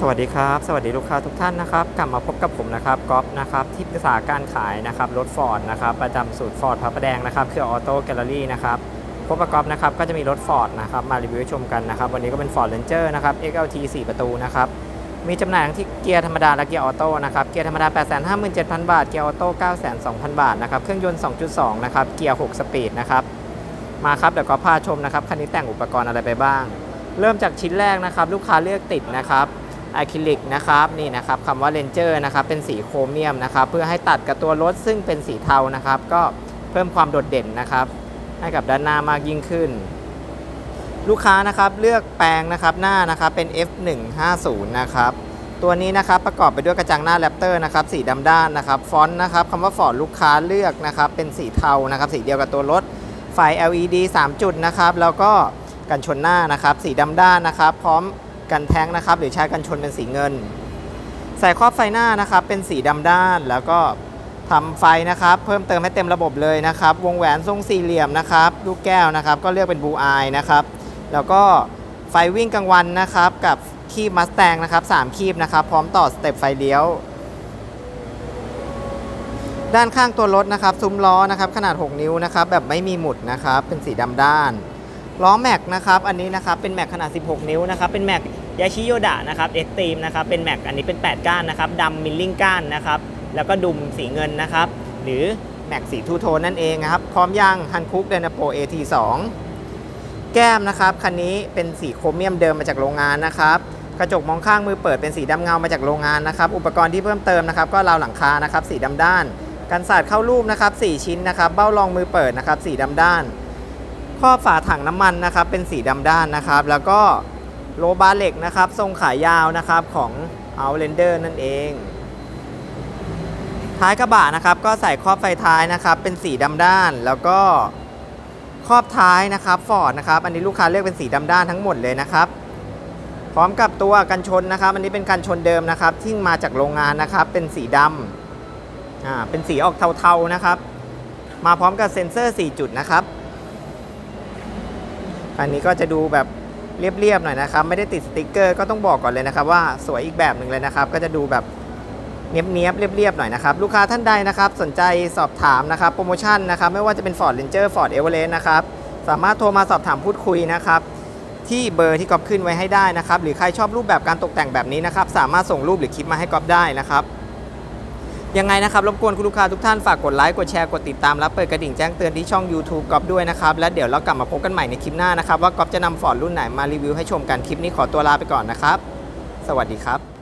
สวัสดีครับ สวัสดีลูกค้าทุกท่านนะครับ กลับมาพบกับผมนะครับก๊อฟนะครับที่ปรึกษาการขายนะครับรถฟอร์ดนะครับประจำสูตรฟอร์ดพระประแดงนะครับคือออโต้แกลเลอรี่นะครับพบกับก๊อฟนะครับก็จะมีรถฟอร์ดนะครับมารีวิวชมกันนะครับวันนี้ก็เป็น Ford Ranger นะครับ XLT 4 ประตูนะครับมีจำหน่ายทั้งที่เกียร์ธรรมดาและเกียร์ออโต้นะครับเกียร์ธรรมดา 857,000 บาท เกียร์ออโต้ 92,000 บาทนะครับเครื่องยนต์ 2.2 นะครับเกียร์ 6 สปีดนะครับมาครับเดี๋ยวก็พาชมนะครับคันนี้แต่งอุปกรณ์อะไรไปบ้าง เริ่มจากชิ้นแรกนะครับลูกค้าเลือกติดนะครับ อะคริลิกนะครับนี่นะครับคำว่าเลนเจอร์นะครับเป็นสีโครเมียมนะครับเพื่อให้ตัดกับตัวรถซึ่งเป็นสีเทานะครับ ก็เพิ่มความโดดเด่นนะครับให้กับด้านหน้ามากยิ่งขึ้น ลูกค้านะครับเลือกแปลงนะครับหน้านะครับเป็น F150 นะครับตัวนี้นะครับประกอบไปด้วยกระจังหน้าแรปเตอร์นะครับสีดำด้านนะครับฟอนต์นะครับคำว่าฟอร์ดลูกค้าเลือกนะครับเป็นสีเทานะครับสีเดียวกับตัวรถไฟ LED 3 จุดนะครับแล้วก็กันชนหน้านะครับสีดำด้านนะครับ พร้อม กันแท้งนะครับ หรือใช้กันชนเป็นสีเงิน ใส่ครอบไฟหน้านะครับ เป็นสีดำด้าน แล้วก็ทำไฟนะครับ เพิ่มเติมให้เต็มระบบเลยนะครับ วงแหวนทรงสี่เหลี่ยมนะครับ ลูกแก้วนะครับ ก็เลือกเป็นบูอายนะครับ แล้วก็ไฟวิ่งกลางวันนะครับ กับคีบมัสแตงนะครับ3คีบนะครับ พร้อมต่อสเต็ปไฟเลี้ยว ด้านข้างตัวรถนะครับ ซุ้มล้อนะครับ ขนาด 6 นิ้วนะครับ แบบไม่มีหมุดนะครับ เป็นสีดำด้าน ล้อแม็กนะครับอันนี้นะครับเป็นแม็กขนาด 16 นิ้วนะครับเป็นแม็กยาชิโยดะนะครับเอ็กตรีมนะครับเป็นแม็กอันนี้เป็น 8 ก้านนะครับดำมิลลิ่งก้านนะครับแล้วก็ดุมสีเงินนะครับหรือแม็กสีทูโทนนั่นเองนะครับพร้อมยางฮันคุกเดนโป AT2 แก้มนะครับคันนี้เป็นสีโครเมียมเดิมมาจากโรงงานนะครับกระจกมองข้างมือเปิดเป็นสีดำเงามาจากโรงงานนะครับ อุปกรณ์ที่เพิ่มเติมนะครับ ก็ราวหลังคานะครับ สีดำด้าน กันสาดเข้ารูปนะครับ 4 ชิ้นนะครับ เบ้ารองมือเปิดนะครับ สีดำด้าน ครอบฝาถังน้ำมันนะครับเป็นสีดำด้านนะครับ แล้วก็โลบาร์เหล็กนะครับทรงขายาวนะครับของ Outlander นั่นเอง ท้ายกระบะนะครับก็ใส่ครอบไฟท้ายนะครับเป็นสีดำด้าน แล้วก็ครอบท้ายนะครับฟอร์ดนะครับอันนี้ลูกค้าเลือกเป็นสีดำด้านทั้งหมดเลยนะครับพร้อมกับตัวกันชนนะครับ อันนี้เป็นกันชนเดิมนะครับ ที่มาจากโรงงานนะครับ เป็นสีดำอ่าเป็นสีออกเทาๆนะครับ มาพร้อมกับเซ็นเซอร์ 4 จุดนะครับ อันนี้ก็จะดูแบบเรียบๆหน่อยนะครับ ไม่ได้ติดสติกเกอร์ก็ต้องบอกก่อนเลยนะครับ ว่าสวยอีกแบบหนึ่งเลยนะครับ ก็จะดูแบบเนี้ยบๆเรียบๆหน่อยนะครับ ลูกค้าท่านใดนะครับ สนใจสอบถามนะครับโปรโมชั่นนะครับ ไม่ว่าจะเป็น Ford Ranger Ford Everest นะครับ สามารถโทรมาสอบถามพูดคุยนะครับ ที่เบอร์ที่ก๊อฟขึ้นไว้ให้ได้นะครับ หรือใครชอบรูปแบบการตกแต่งแบบนี้นะครับ สามารถส่งรูปหรือคลิปมาให้ก๊อฟได้นะครับ ยังไงนะครับ รบกวนคุณลูกค้าทุกท่านฝากกดไลค์ กดแชร์ กดติดตาม และเปิดกระดิ่งแจ้งเตือนที่ช่อง YouTube ก๊อฟด้วยนะครับ และเดี๋ยวเรากลับมาพบกันใหม่ในคลิปหน้านะครับ ว่าก๊อฟจะนำฟอร์ดรุ่นไหนมารีวิวให้ชมกันคลิปนี้ขอตัวลาไปก่อนนะครับ สวัสดีครับ